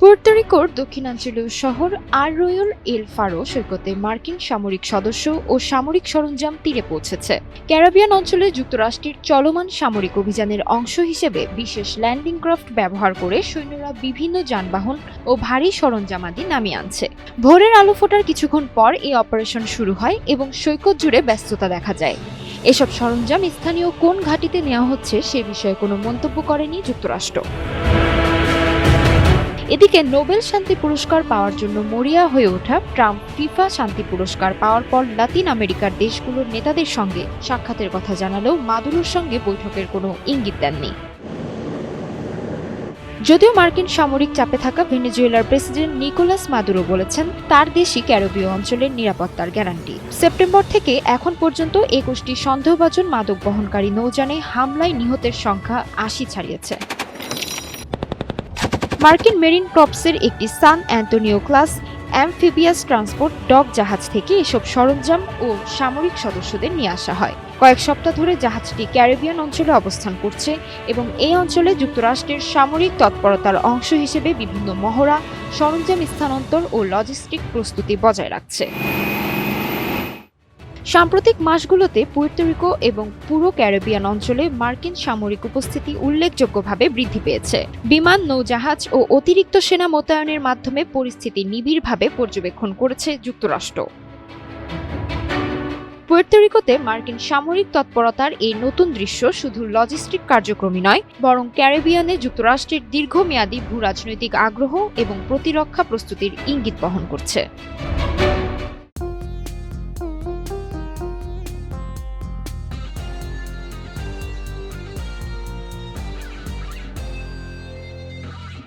পুর্তরিকোর দক্ষিণাঞ্চলীয় শহর আররোয়ল এল ফারো সৈকতে মার্কিন সামরিক সদস্য ও সামরিক সরঞ্জাম তীরে পৌঁছেছে। ক্যারাবিয়ান অঞ্চলে যুক্তরাষ্ট্রের চলমান সামরিক অভিযানের অংশ হিসেবে বিশেষ ল্যান্ডিং ক্রাফট ব্যবহার করে সৈন্যরা বিভিন্ন যানবাহন ও ভারী সরঞ্জামাদি নামিয়ে আনছে। ভোরের আলো ফোটার কিছুক্ষণ পর এই অপারেশন শুরু হয় এবং সৈকত জুড়ে ব্যস্ততা দেখা যায়। এসব সরঞ্জাম স্থানীয় কোন ঘাঁটিতে নেওয়া হচ্ছে সে বিষয়ে কোনো মন্তব্য করেনি যুক্তরাষ্ট্র। এদিকে নোবেল শান্তি পুরস্কার পাওয়ার জন্য মরিয়া হয়ে ওঠা ট্রাম্প ফিফা শান্তি পুরস্কার পাওয়ার পর লাতিন আমেরিকার দেশগুলোর নেতাদের সঙ্গে সাক্ষাতের কথা জানালেও মাদুরোর সঙ্গে বৈঠকের কোনো ইঙ্গিত দেননি। যদিও মার্কিন সামরিক চাপে থাকা ভেনেজুয়েলার প্রেসিডেন্ট নিকোলাস মাদুরো বলেছেন, তার দেশই ক্যারোবীয় অঞ্চলের নিরাপত্তার গ্যারান্টি। সেপ্টেম্বর থেকে এখন পর্যন্ত একুশটি সন্দেহভাজন মাদক বহনকারী নৌযানে হামলায় নিহতের সংখ্যা আশি ছাড়িয়েছে। মার্কিন মেরিন ক্রপসের একটি San Antonio class, amphibious transport dock জাহাজ থেকে এসব সরঞ্জাম ও সামরিক সদস্যদের নিয়ে আসা হয়। কয়েক সপ্তাহ ধরে জাহাজটি ক্যারিবিয়ান অঞ্চলে অবস্থান করছে এবং এই অঞ্চলে যুক্তরাষ্ট্রের সামরিক তৎপরতার অংশ হিসেবে বিভিন্ন মহড়া, সরঞ্জাম স্থানান্তর ও লজিস্টিক প্রস্তুতি বজায় রাখছে। সাম্প্রতিক মাসগুলোতে পুয়ের্তোরিকো এবং পুরো ক্যারিবিয়ান অঞ্চলে মার্কিন সামরিক উপস্থিতি উল্লেখযোগ্যভাবে বৃদ্ধি পেয়েছে। বিমান, নৌজাহাজ ও অতিরিক্ত সেনা মোতায়েনের মাধ্যমে পরিস্থিতি নিবিড়ভাবে পর্যবেক্ষণ করেছে যুক্তরাষ্ট্র। পুয়ের্তোরিকোতে মার্কিন সামরিক তৎপরতার এই নতুন দৃশ্য শুধু লজিস্টিক কার্যক্রমই নয়, বরং ক্যারিবিয়ানে যুক্তরাষ্ট্রের দীর্ঘমেয়াদী ভূ রাজনৈতিক আগ্রহ এবং প্রতিরক্ষা প্রস্তুতির ইঙ্গিত বহন করছে।